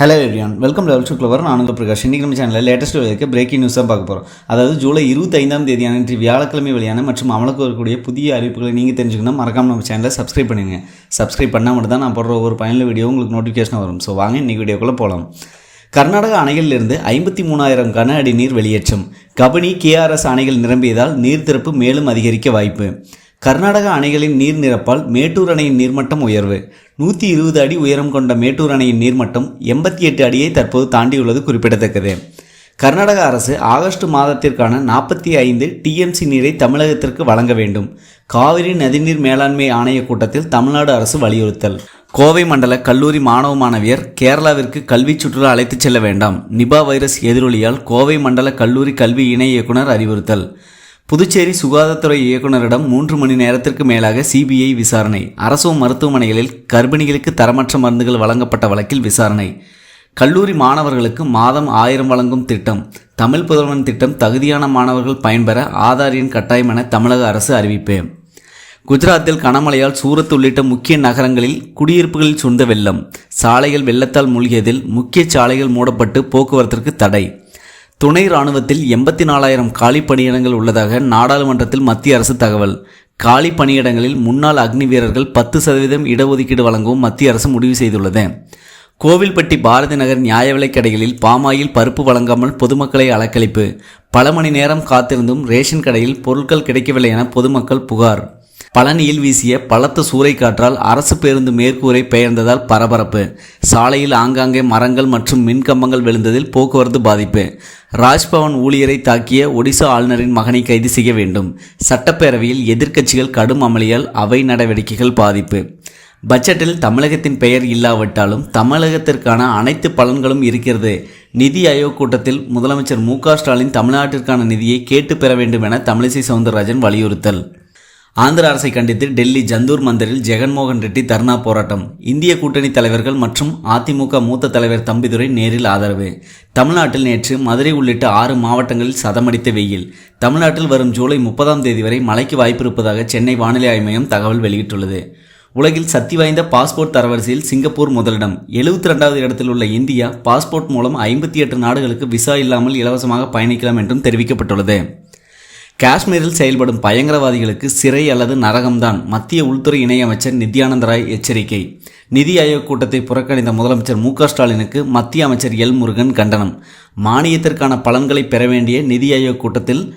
Hello everyone welcome level to clever நான் உங்கள் பிரகாஷ். இன்றைக்கி நம்ம சேனலில் லேட்டஸ்ட் இருக்க பிரேக்கிங் நியூஸ் பார்க்க போகிறோம் அதாவது ஜூலை இருபத்தைந்தாம் தேதியான இன்று வியாழக்கிழமை வெளியான மற்றும் அமலுக்கு வரக்கூடிய புதிய அறிவிப்புகளை நீங்கள் தெரிஞ்சுக்கணும். மறக்காம நம்ம சேனலை சப்ஸ்கிரைப் பண்ணுங்க சப்ஸ்கிரைப் பண்ணால் மட்டும் தான் நான் போடுற ஒவ்வொரு பயனில் வீடியோ உங்களுக்கு நோட்டிஃபிகேஷன் வரும். ஸோ வாங்க இன்றைக்கி வீடியோக்குள்ளே போகலாம் கர்நாடக அணைகளிலிருந்து ஐம்பத்தி மூணாயிரம் கன அடி நீர் வெளியேற்றம். கபனி கேஆர்எஸ் அணைகள் நிரம்பியதால் நீர் திறப்பு மேலும் அதிகரிக்க வாய்ப்பு. கர்நாடக அணைகளின் நீர் நிரப்பால் மேட்டூர் அணையின் நீர்மட்டம் உயர்வு. நூற்றி இருபது அடி உயரம் கொண்ட மேட்டூர் அணையின் நீர்மட்டம் எண்பத்தி எட்டு அடியை தற்போது தாண்டியுள்ளது குறிப்பிடத்தக்கது. கர்நாடக அரசு ஆகஸ்ட் மாதத்திற்கான நாற்பத்தி ஐந்து டிஎம்சி நீரை தமிழகத்திற்கு வழங்க வேண்டும். காவிரி நதிநீர் மேலாண்மை ஆணைய கூட்டத்தில் தமிழ்நாடு அரசு வலியுறுத்தல். கோவை மண்டல கல்லூரி மாணவ மாணவியர் கேரளாவிற்கு கல்வி சுற்றுலா அழைத்துச் செல்ல வேண்டாம். நிபா வைரஸ் எதிரொலியால் கோவை மண்டல கல்லூரி கல்வி இணை இயக்குனர் அறிவுறுத்தல். புதுச்சேரி சுகாதாரத்துறை இயக்குநரிடம் மூன்று மணி நேரத்திற்கு மேலாக சிபிஐ விசாரணை. அரசு மருத்துவமனைகளில் கர்ப்பிணிகளுக்கு தரமற்ற மருந்துகள் வழங்கப்பட்ட வழக்கில் விசாரணை. கல்லூரி மாணவர்களுக்கு மாதம் ஆயிரம் வழங்கும் திட்டம். தமிழ் புதல்வன் திட்டம் தகுதியான மாணவர்கள் பயன்பெற ஆதார் எண் கட்டாயம் என தமிழக அரசு அறிவிப்பு. குஜராத்தில் கனமழையால் சூரத் உள்ளிட்ட முக்கிய நகரங்களில் குடியிருப்புகளில் சூழ்ந்த வெள்ளம். சாலைகள் வெள்ளத்தால் மூழ்கியதில் முக்கிய சாலைகள் மூடப்பட்டு போக்குவரத்திற்கு தடை. துணை ராணுவத்தில் எண்பத்தி நாலாயிரம் காலி பணியிடங்கள் உள்ளதாக நாடாளுமன்றத்தில் மத்திய அரசு தகவல். காலி பணியிடங்களில் முன்னாள் அக்னி வீரர்கள் பத்து சதவீதம் இடஒதுக்கீடு வழங்கவும் மத்திய அரசு முடிவு செய்துள்ளது. கோவில்பட்டி பாரதி நகர் நியாய விலைக் கடைகளில் பாமாயில் பருப்பு வழங்காமல் பொதுமக்களை அலக்களிப்பு பல மணி நேரம் காத்திருந்தும் ரேஷன் கடையில் பொருட்கள் கிடைக்கவில்லை என பொதுமக்கள் புகார். பழனியில் வீசிய பலத்த சூறைக்காற்றால் அரசு பேருந்து மேற்கூரை பெயர்ந்ததால் பரபரப்பு. சாலையில் ஆங்காங்கே மரங்கள் மற்றும் மின்கம்பங்கள் விழுந்ததில் போக்குவரத்து பாதிப்பு. ராஜ்பவன் ஊழியரை தாக்கிய ஒடிசா ஆளுநரின் மகனை கைது செய்ய வேண்டும். சட்டப்பேரவையில் எதிர்க்கட்சிகள் கடும் அமளியால் அவை நடவடிக்கைகள் பாதிப்பு. பட்ஜெட்டில் தமிழகத்தின் பெயர் இல்லாவிட்டாலும் தமிழகத்திற்கான அனைத்து பலன்களும் இருக்கிறது. நிதி ஆயோக் கூட்டத்தில் முதலமைச்சர் மு க ஸ்டாலின் தமிழ்நாட்டிற்கான நிதியை கேட்டு பெற வேண்டும் என தமிழிசை சவுந்தரராஜன் வலியுறுத்தல். ஆந்திர அரசை கண்டித்து டெல்லி ஜந்தூர் மந்தரில் ஜெகன்மோகன் ரெட்டி தர்ணா போராட்டம். இந்திய கூட்டணி தலைவர்கள் மற்றும் அதிமுக மூத்த தலைவர் தம்பிதுரை நேரில் ஆதரவு. தமிழ்நாட்டில் நேற்று மதுரை உள்ளிட்ட ஆறு மாவட்டங்களில் சதமடித்த வெயில். தமிழ்நாட்டில் வரும் ஜூலை முப்பதாம் தேதி வரை மழைக்கு வாய்ப்பிருப்பதாக சென்னை வானிலை ஆய்வு மையம் தகவல் வெளியிட்டுள்ளது. உலகில் சக்தி வாய்ந்த பாஸ்போர்ட் தரவரிசையில் சிங்கப்பூர் முதலிடம். எழுபத்தி ரெண்டாவது இடத்தில் உள்ள இந்தியா பாஸ்போர்ட் மூலம் ஐம்பத்தி எட்டு நாடுகளுக்கு விசா இல்லாமல் இலவசமாக பயணிக்கலாம் என்றும் தெரிவிக்கப்பட்டுள்ளது. காஷ்மீரில் செயல்படும் பயங்கரவாதிகளுக்கு சிறை அல்லது நரகம்தான் மத்திய உள்துறை இணையமைச்சர் நித்யானந்த ராய் எச்சரிக்கை. நிதி ஆயோக் கூட்டத்தை புறக்கணித்த முதலமைச்சர் மு ஸ்டாலினுக்கு மத்திய அமைச்சர் எல் முருகன் கண்டனம். மானியத்திற்கான பலன்களை பெற வேண்டிய நிதி ஆயோக் கூட்டத்தில்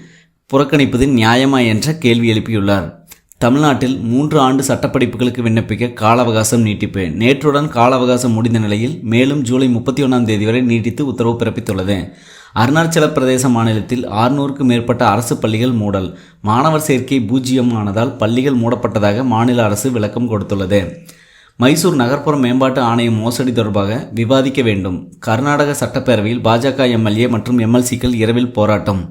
புறக்கணிப்பது நியாயமா என்ற கேள்வி எழுப்பியுள்ளார். தமிழ்நாட்டில் மூன்று ஆண்டு சட்டப்படிப்புகளுக்கு விண்ணப்பிக்க கால அவகாசம் நீட்டிப்பு. நேற்றுடன் கால அவகாசம் முடிந்த நிலையில் மேலும் ஜூலை முப்பத்தி ஒன்றாம் தேதி வரை நீட்டித்து உத்தரவு பிறப்பித்துள்ளது. அருணாச்சல பிரதேச மாநிலத்தில் ஆறுநூறுக்கும் மேற்பட்ட அரசு பள்ளிகள் மூடல். மாணவர் சேர்க்கை பூஜ்ஜியம் ஆனதால் பள்ளிகள் மூடப்பட்டதாக மாநில அரசு விளக்கம் கொடுத்துள்ளது. மைசூர் நகர்ப்புற மேம்பாட்டு ஆணையம் மோசடி தொடர்பாக விவாதிக்க வேண்டும். கர்நாடக சட்டப்பேரவையில் பாஜக எம்எல்ஏ மற்றும் எம்எல்சிக்கள் இரவில் போராட்டம்.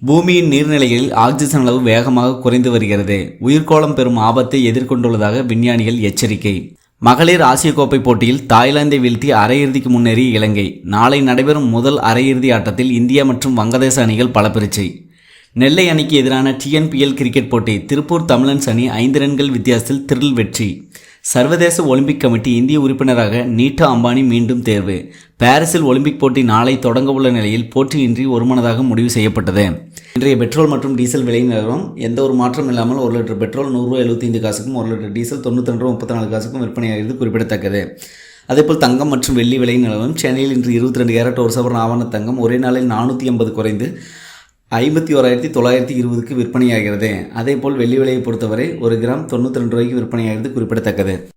பூமியின் நீர்நிலைகளில் ஆக்சிஜன் அளவு வேகமாக குறைந்து வருகிறது. உயிர்கோளம் பெறும் ஆபத்தை எதிர்கொண்டுள்ளதாக விஞ்ஞானிகள் எச்சரிக்கை. மகளிர் ஆசிய கோப்பை போட்டியில் தாய்லாந்தை வீழ்த்தி அரையிறுதிக்கு முன்னேறிய இலங்கை. நாளை நடைபெறும் முதல் அரையிறுதி ஆட்டத்தில் இந்தியா மற்றும் வங்கதேச அணிகள் பல நெல்லை அணிக்கு எதிரான டிஎன்பிஎல் கிரிக்கெட் போட்டி திருப்பூர் தமிழன்ஸ் அணி ஐந்து ரன்கள் வித்தியாசத்தில் திரில் வெற்றி. சர்வதேச ஒலிம்பிக் கமிட்டி இந்திய உறுப்பினராக நீட்டா அம்பானி மீண்டும் தேர்வு. பாரிஸில் ஒலிம்பிக் போட்டி நாளை தொடங்க உள்ள நிலையில் போட்டியின்றி ஒருமனதாக முடிவு செய்யப்பட்டது. இன்றைய பெட்ரோல் மற்றும் டீசல் விலை நிலவரம் எந்த ஒரு மாற்றம் இல்லாமல் ஒரு லிட்டர் பெட்ரோல் நூறுரூவா எழுபத்தைந்து காசுக்கும் ஒரு லிட்டர் டீசல் தொண்ணூற்றி ரெண்டு முப்பத்தி நாலு காசுக்கும் விற்பனையாகிறது குறிப்பிடத்தக்கது. அதேபோல் தங்கம் மற்றும் வெள்ளி விலை நிலவரம் சென்னையில் இன்று இருபத்தி ரெண்டு கேரட் ஒரு சவரன் ஆவண தங்கம் ஒரே நாளில் நானூற்றி ஐம்பது குறைந்து ஐம்பத்தி ஓராயிரத்தி தொள்ளாயிரத்தி இருபதுக்கு விற்பனையாகிறது. அதேபோல் வெள்ளி விலையை பொறுத்தவரை ஒரு கிராம் தொண்ணூற்றி ரெண்டு ரூபாய்க்கு விற்பனையாகிறது குறிப்பிடத்தக்கது.